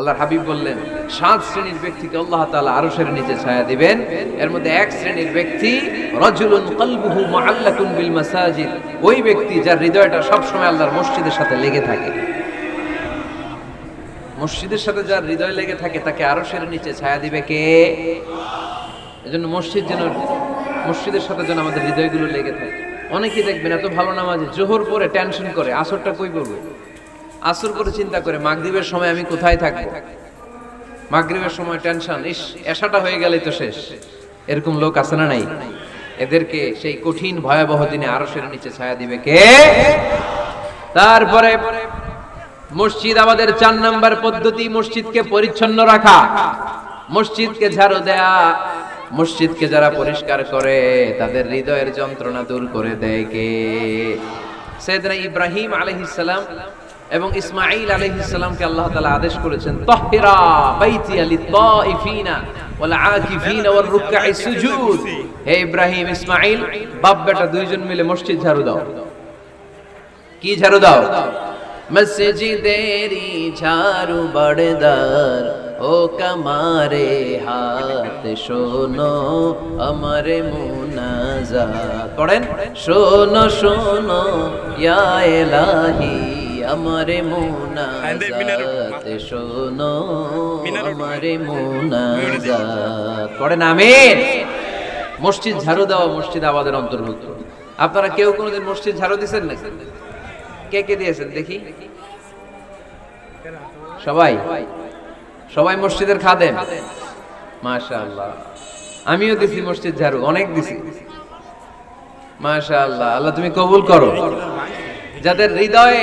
আল্লাহর হাবিব বললেন, সাত শ্রেণির ব্যক্তিকে আল্লাহ তাআলা আরশের নিচে ছায়া দিবেন। এর মধ্যে এক শ্রেণির ব্যক্তি রজুলুন কলবুহু মুআল্লাকুন বিল মাসাজিদ। ওই ব্যক্তি যার হৃদয়টা সব সময় আল্লাহর মসজিদের সাথে লেগে থাকে। মসজিদের সাথে যার হৃদয় লেগে থাকে, তাকে আরশের নিচে ছায়া দিবে কে? এজন্য মসজিদ যেন, মসজিদের সাথে যেন আমাদের হৃদয়গুলো লেগে থাকে। অনেকেই দেখবেন এত ভালো নামাজ জোহর পরে টেনশন করে, আসরটা কই পড়বে? আসর করে চিন্তা করে, মাগরিবের সময় আমি কোথায় থাকব? মাগরিবের সময় টেনশন ইস, এসাটা হয়ে গেলেই তো শেষ। এরকম লোক আছে না নাই? এদেরকে সেই কঠিন ভয়াবহ দিনে আরশের নিচে ছায়া দিবে কে? তারপরে মসজিদ আমাদের চার নাম্বার পদ্ধতি, মসজিদকে পরিচ্ছন্ন রাখা। মসজিদকে ঝাড়ু দেয়া, মসজিদকে যারা পরিষ্কার করে, তাদের হৃদয়ের যন্ত্রণা দূর করে দেয় কে? সেদিন ইব্রাহিম আলহিসাম এবং ইসমাইল আলহিসামকে আল্লাহ তালা আদেশ করেছেন বাইতি ওয়াল ওয়ার রুকআই সুজুদ। হে ইব্রাহিম ইসমাইল বাপ বেটা দুইজন মিলে মসজিদ ঝাড়ু দাও। কি ঝাড়ু দাও? মসজিদেরি ঝাড়ু বড়দার, ও কমারে হাত শোনো আমারে মুনাজা পড়েন? শোনো শোনো, ইয়া আমারে মুনাজাত শোনো আমারে মুনাজাত পড়েন আমিন? মসজিদ ঝাড়ু দেওয়া মসজিদ আমাদের অন্তর্ভুক্ত। আপনারা কেউ কোনোদিন মসজিদ ঝাড়ু দিয়েছেন নাকি? কে কে দিয়েছেন? দেখি। সবাই? সবাই মসজিদের খাদেম? মাশাআল্লাহ। আমিও দিছি মসজিদ ঝাড়ু অনেক দিছি। মাশাআল্লাহ। আল্লাহ তুমি কবুল করো। যাদের হৃদয়ে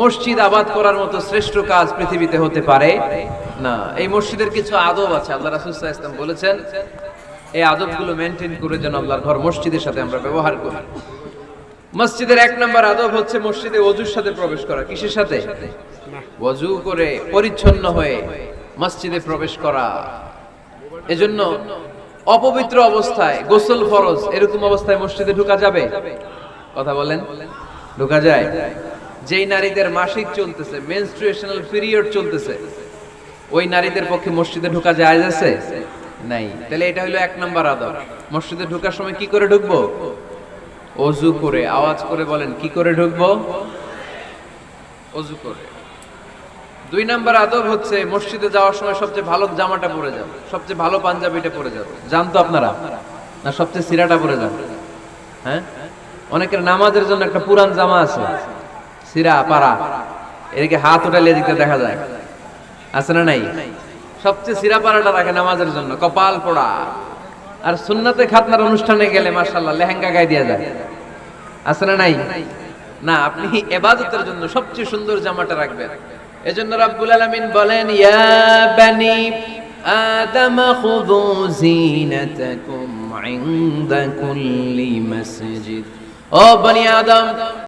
মসজিদ আবাদ করার মতো শ্রেষ্ঠ কাজ পৃথিবীতে হতে পারে না। এই মসজিদের কিছু আদব আছে, আল্লাহ রাসূল সাল্লাল্লাহু আলাইহি ওয়াসাল্লাম বলেছেন, এই আদবগুলো মেনটেন করে যেন আল্লাহর ঘর মসজিদের সাথে আমরা ব্যবহার করি। মসজিদের এক নম্বর আদব হচ্ছে মসজিদে অজুর সাথে প্রবেশ করা। কিসের সাথে? অজু করে পরিচ্ছন্ন হয়ে মসজিদে প্রবেশ করা। এজন্য অপবিত্র অবস্থায় গোসল ফরজ, এরকম অবস্থায় মসজিদে ঢুকা যাবে? কথা বলেন। ঢুকা যায়? যেই নারীদের মাসিক চলতেছে মেনস্ট্রুয়েশনাল পিরিয়ড চলতেছে, ওই নারীদের পক্ষে মসজিদে ঢোকা যায় আছে? নাই। তাহলে এটা হলো এক নম্বর আদব মসজিদে ঢোকার সময় কি করে ঢুকবো? অজু করে। আওয়াজ করে বলেন, কি করে ঢুকবো? অজু করে। দুই নাম্বার আদব হচ্ছে, মসজিদে যাওয়ার সময় সবচেয়ে ভালো জামাটা পরে যাও। সবচেয়ে ভালো পাঞ্জাবিটা পরে যাও। জানতো আপনারা? না, সবচেয়ে সিরাটা পরে যাও হ্যাঁ? অনেকের নামাজের জন্য একটা পুরান জামা আছে। সিরা পাড়া এদিকে হাত উঠালে এদিকে দেখা যায়। আছে না নাই? সবচেয়ে সিরা পাড়াটা রাখে নামাজের জন্য, কপাল পোড়া। আর সুন্নাতে খাতনার অনুষ্ঠানে গেলে মাশাল্লাহ লেহেঙ্গা গায়ে দিয়ে যায়। আছে না নাই? না, আপনি এবাদতের জন্য সবচেয়ে সুন্দর জামাটা রাখবেন। এজন্য রাব্বুল আলামিন বলেন, ইয়া বানি আদম, খুযু জিনাতাকুম ইনদা কুল্লি মসজিদ। ও বনি আদম